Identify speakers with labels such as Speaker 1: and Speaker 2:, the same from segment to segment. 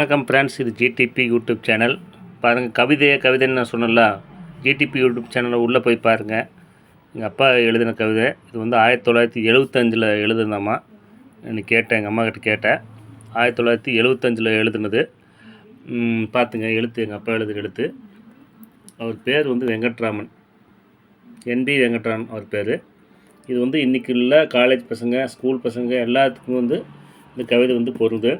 Speaker 1: வணக்கம் ஃப்ரெண்ட்ஸ் இது GDP YouTube channel பாருங்கள் கவிதையை கவிதைன்னு நான் சொன்னல ஜிடிபி யூடியூப் சேனலில் உள்ளே போய் பாருங்கள் எங்கள் அப்பா எழுதின கவிதை. இது வந்து ஆயிரத்தி தொள்ளாயிரத்தி எழுபத்தஞ்சில் எழுதுனாம்மா நான் கேட்டேன் எங்கள் அம்மா கிட்ட கேட்டேன். ஆயிரத்தி தொள்ளாயிரத்தி எழுபத்தஞ்சில் எழுதுனது. பார்த்துங்க எழுத்து எங்கள் அப்பா எழுதுகிற எழுத்து. அவர் பேர் வந்து வெங்கட்ராமன். என்பி வெங்கட்ராமன் அவர் பேர். இது வந்து இன்றைக்கி உள்ள காலேஜ் பசங்க ஸ்கூல் பசங்க எல்லாத்துக்கும் வந்து இந்த கவிதை வந்து பொருது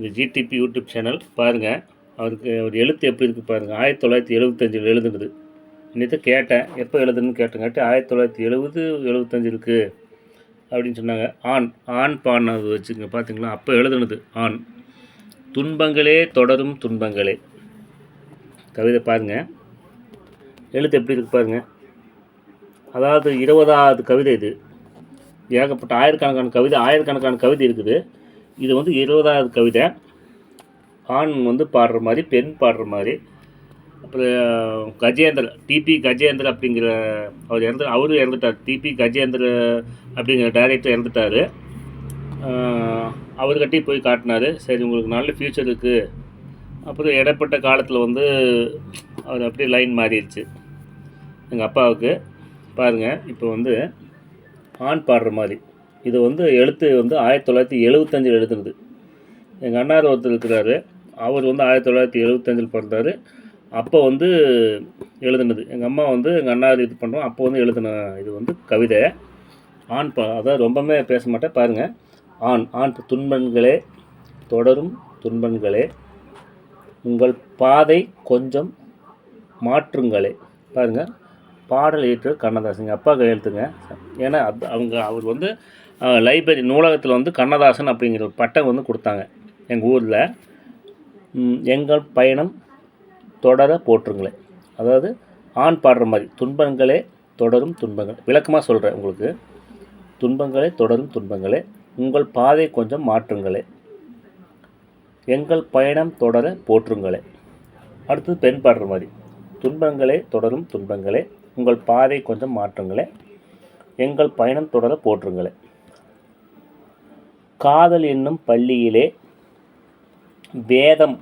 Speaker 1: இது ஜிடிபி யூடியூப் சேனல் பாருங்கள் அவருக்கு அவர் எழுத்து எப்படி இருக்குது பாருங்கள் ஆயிரத்தி தொள்ளாயிரத்தி எழுபத்தஞ்சில் எழுதுனது. இன்னித்த கேட்டேன். எப்போ எழுதுன்னு கேட்டங்காட்டி ஆயிரத்தி தொள்ளாயிரத்தி எழுபது எழுபத்தஞ்சு இருக்குது அப்படின்னு சொன்னாங்க. ஆண் ஆண் பாடினது வச்சுங்க பார்த்தீங்களா அப்போ எழுதுனது ஆண். துன்பங்களே தொடரும் துன்பங்களே. கவிதை பாருங்கள் எழுத்து எப்படி இருக்கு பாருங்கள் அதாவது இருபதாவது கவிதை இது. ஏகப்பட்ட ஆயிரக்கணக்கான கவிதை ஆயிரக்கணக்கான கவிதை இருக்குது. இது வந்து இருபதாவது கவிதை. ஆண் வந்து பாடுற மாதிரி பெண் பாடுற மாதிரி. அப்புறம் கஜேந்திர டிபி கஜேந்திர அப்படிங்கிற அவர் இறந்து அவரும் இறந்துட்டார். டிபி கஜேந்திர அப்படிங்கிற டைரக்டர் இறந்துட்டார். அவர்கிட்டே போய் காட்டினார். சரி உங்களுக்கு நல்ல ஃப்யூச்சர் இருக்குது அப்புறம் இடைப்பட்ட காலத்தில் வந்து அவர் அப்படியே லைன் மாறிடுச்சு. எங்கள் அப்பாவுக்கு பாருங்கள் இப்போ வந்து ஆண் பாடுற மாதிரி. இது வந்து எழுத்து வந்து ஆயிரத்தி தொள்ளாயிரத்தி எழுபத்தஞ்சில் எழுதுனது. எங்கள் அண்ணார் ஒருத்தர் இருக்கிறாரு. அவர் வந்து ஆயிரத்தி தொள்ளாயிரத்தி எழுபத்தஞ்சில் பிறந்தார். அப்போ வந்து எழுதுனது. எங்கள் அம்மா வந்து எங்கள் அண்ணார் இது பண்ணுறோம் அப்போ வந்து எழுதின இது வந்து கவிதை. ஆண் பா அதான் ரொம்பவே பேச மாட்டேன். பாருங்கள் ஆண் ஆண் துன்பன்களே தொடரும் துன்பன்களே உங்கள் பாதை கொஞ்சம் மாற்றுங்களே. பாருங்கள் பாடல் இயற்ற கண்ணதாசன் அப்பா கையெழுத்துங்க ஏன்னா அது அவங்க அவர் வந்து லைப்ரரி நூலகத்தில் வந்து கண்ணதாசன் அப்படிங்கிற ஒரு பட்டம் வந்து கொடுத்தாங்க. எங்கள் ஊரில். எங்கள் பயணம் தொடர போற்றுங்களே. அதாவது ஆண் பாடுற மாதிரி துன்பங்களே தொடரும் துன்பங்கள். விளக்கமாக சொல்கிறேன் உங்களுக்கு. துன்பங்களே தொடரும் துன்பங்களே உங்கள் பாதை கொஞ்சம் மாற்றுங்களே. எங்கள் பயணம் தொடர போற்றுங்களே. அடுத்தது பெண் பாடுற மாதிரி. துன்பங்களே தொடரும் துன்பங்களே உங்கள் பாதை கொஞ்சம் மாற்றுங்களே. எங்கள் பயணம் தொடர போற்றுங்களே. காதல் என்னும் பள்ளியிலே வேதம்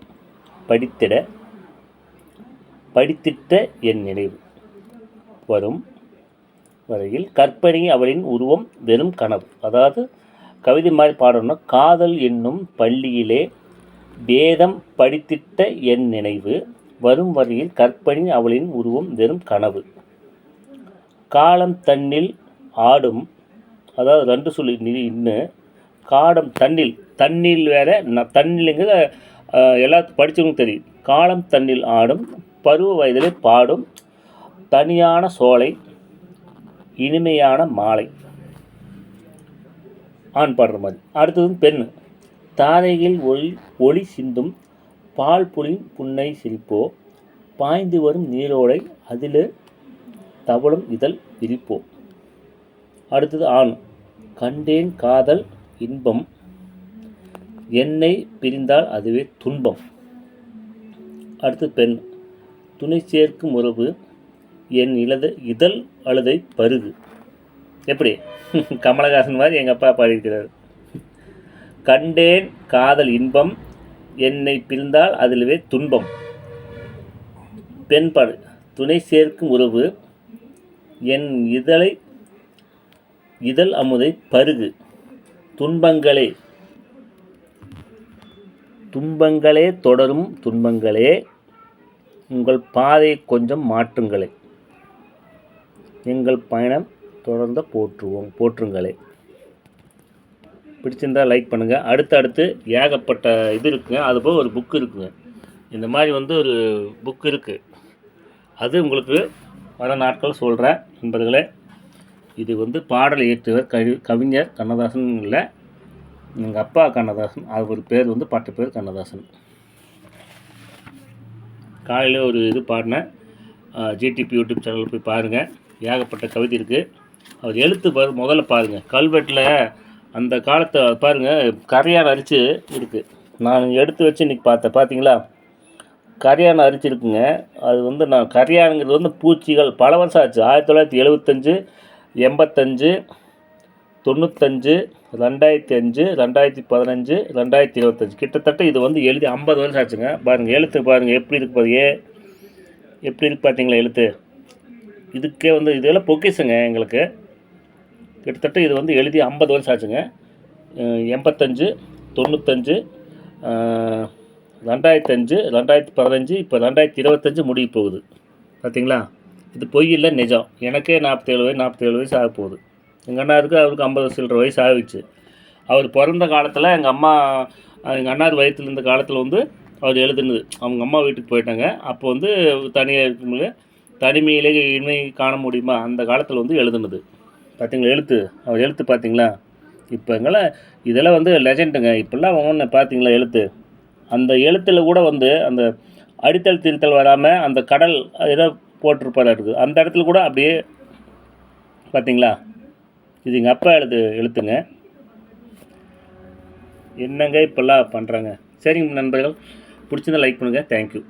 Speaker 1: படித்திட படித்திட்ட என் நினைவு வரும் வரையில் கற்பனை அவளின் உருவம் வெறும் கனவு. அதாவது கவிதை மாதிரி பாடணும்னா காதல் என்னும் பள்ளியிலே வேதம் படித்திட்ட என் நினைவு வரும் வரையில் கற்பனை அவளின் உருவம் வெறும் கனவு. காலம் தண்ணில் ஆடும். அதாவது ரெண்டு சொல்லி நின்று காடம் தண்ணில் தண்ணில் வேற ந- தண்ணிலுங்கிற எல்லா எல்லாத்துக்கும் படித்தவங்க தெரியும். காலம் தண்ணில் ஆடும் பருவ வயதிலே பாடும் தனியான சோலை இனிமையான மாலை. ஆண் பாடுற மாதிரி. அடுத்தது பெண் தாரையில் ஒளி ஒளி சிந்தும் பால் புலி புன்னை சிரிப்போ பாய்ந்து வரும் நீரோடை அதில் தவளும் இதழ் விரிப்போம். அடுத்தது ஆண். கண்டேன் காதல் இன்பம். என்னை பிரிந்தால் அதுவே துன்பம். அடுத்து பெண். துணை சேர்க்கும் உறவு. என் இலத இதழ் அழுதை பருகு. எப்படி? கமலஹாசன் மாதிரி எங்கள் அப்பா பாடியிருக்கிறார். கண்டேன் காதல் இன்பம். என்னை பிரிந்தால் அதிலவே துன்பம். பெண்பாடு துணை சேர்க்கும் உறவு. என் இதழை இதழ் அமுதை பருகு. துன்பங்களே. துன்பங்களே தொடரும் துன்பங்களே. உங்கள் பாதையை கொஞ்சம் மாற்றுங்களே. எங்கள் பயணம் தொடர்ந்து போற்றுவோம் போற்றுங்களே. பிடிச்சிருந்தா லைக் பண்ணுங்கள் அடுத்து அடுத்து ஏகப்பட்ட இது இருக்குங்க. அது போக ஒரு புக் இருக்குங்க. இந்த மாதிரி வந்து ஒரு புக் இருக்குது அது உங்களுக்கு வர நாட்கள் சொல்கிறேன் நண்பர்களே இது வந்து பாடல் இயற்றுவர் கவி கவிஞர் கண்ணதாசன் இல்லை எங்கள் அப்பா கண்ணதாசன் அவர் பேர் வந்து பாட்டு பேர் கண்ணதாசன். காலையில் ஒரு இது பாடினேன். ஜிடிபி யூடியூப் சேனலில் போய் பாருங்கள் ஏகப்பட்ட கவிதை இருக்குது அவர் எழுத்து பாரு முதல்ல பாருங்கள் கல்வெட்டில் அந்த காலத்தை பாருங்கள் கரையான் அரிச்சு இருக்குது நான் எடுத்து வச்சு இன்றைக்கி பார்த்தேன். பார்த்தீங்களா கரையான் அரிச்சிருக்குங்க. அது வந்து நான் கரையானுங்கிறது வந்து பூச்சிகள் பல வருஷம் ஆச்சு ஆயிரத்தி தொள்ளாயிரத்தி எழுபத்தஞ்சு எண்பத்தஞ்சு தொண்ணூத்தஞ்சு ரெண்டாயிரத்தி அஞ்சு ரெண்டாயிரத்தி பதினஞ்சு ரெண்டாயிரத்தி இருபத்தஞ்சு. கிட்டத்தட்ட இது வந்து எழுதி ஐம்பது வருஷம் ஆச்சுங்க. பாருங்கள் எழுத்து பாருங்கள் எப்படி இருக்கு பாருங்க. எப்படி இருக்கு பார்த்தீங்களா எழுத்து? இதுக்கே வந்து இதெல்லாம் பொக்கிஷங்க எங்களுக்கு. கிட்டத்தட்ட இது வந்து எழுதி ஐம்பது வருஷம் ஆச்சுங்க. எண்பத்தஞ்சு தொண்ணூத்தஞ்சு ரெண்டாயிரத்தி அஞ்சு ரெண்டாயிரத்தி பதினஞ்சு இப்போ ரெண்டாயிரத்தி இருபத்தஞ்சு முடிய போகுது. பார்த்தீங்களா இது பொய் இல்லை நிஜம். எனக்கே நாற்பத்தேழு வயசு நாற்பத்தேழு வயசு ஆக போகுது. எங்கள் அண்ணாருக்கு அவருக்கு ஐம்பது சில்லற வயசு ஆகிடுச்சு. அவர் பிறந்த காலத்தில் எங்கள் அம்மா எங்கள் அண்ணார் வயிற்றுல இருந்த காலத்தில் வந்து அவர் எழுதுனது. அவங்க அம்மா வீட்டுக்கு போயிட்டாங்க. அப்போ வந்து தனியாக இருக்கும்போது தனிமையிலே இனிமை காண முடியுமா? அந்த காலத்தில் வந்து எழுதுனது. பார்த்தீங்களா எழுத்து. அவர் எழுத்து பார்த்தீங்களா இப்போ எங்களை இதெல்லாம் வந்து லெஜெண்டுங்க இப்போல்லாம் ஒன்று பார்த்தீங்களா எழுத்து. அந்த எழுத்தில் கூட வந்து அந்த அடித்தல் திருத்தல் வராமல் அந்த கடல் ஏதோ போட்டிருப்பாரு இருக்குது அந்த இடத்துல கூட அப்படியே பார்த்தீங்களா இது எங்கள் அப்பா எழுது எழுத்துங்க. என்னங்க இப்போல்லாம் பண்ணுறாங்க சரிங்க நண்பர்கள் பிடிச்சிருந்தா லைக் பண்ணுங்கள் தேங்க்யூ